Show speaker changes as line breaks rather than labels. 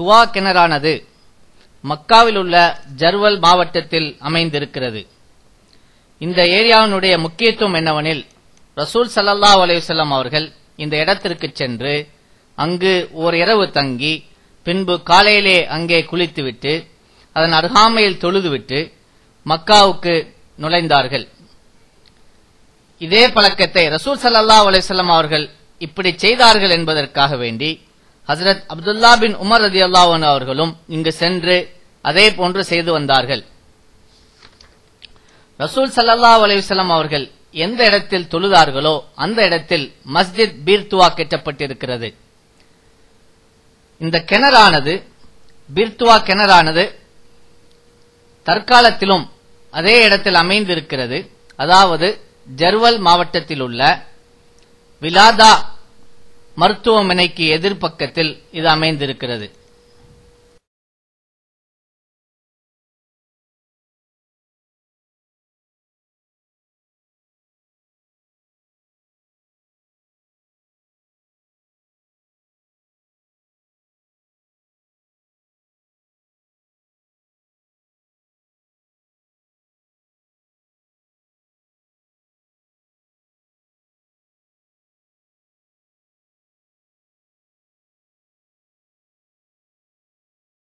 துவா கிணறானது மக்காவில் உள்ள ஜர்வல் மாவட்டத்தில் அமைந்திருக்கிறது. இந்த ஏரியாவினுடைய முக்கியத்துவம் என்னவெனில் ரசூல் சல்லா அலையுசல்லாம் அவர்கள் இந்த இடத்திற்கு சென்று அங்கு ஓர் இரவு தங்கி பின்பு காலையிலே அங்கே குளித்துவிட்டு அதன் அருகாமையில் தொழுதுவிட்டு மக்காவுக்கு நுழைந்தார்கள். இதே பழக்கத்தை ரசூல் சல்லா அலையுசல்லாம் அவர்கள் இப்படி செய்தார்கள் என்பதற்காக வேண்டி ஹசரத் அப்துல்லா பின் உமர் ரதி அல்லாஹன் அவர்களும் இங்கு சென்று அதே போன்று செய்து வந்தார்கள். ரசூல் சல்லா அலைஹி அவர்கள் எந்த இடத்தில் தொழுதார்களோ அந்த இடத்தில் மஸ்ஜித் பீர்துவா கெட்டப்பட்டிருக்கிறது. இந்த கிணறானது பீர்துவா கிணறானது தற்காலத்திலும் அதே இடத்தில் அமைந்திருக்கிறது. அதாவது ஜர்வல் மாவட்டத்தில் உள்ள விலாதா மருத்துவமனைக்கு எதிர்ப்பக்கத்தில் இது அமைந்திருக்கிறது.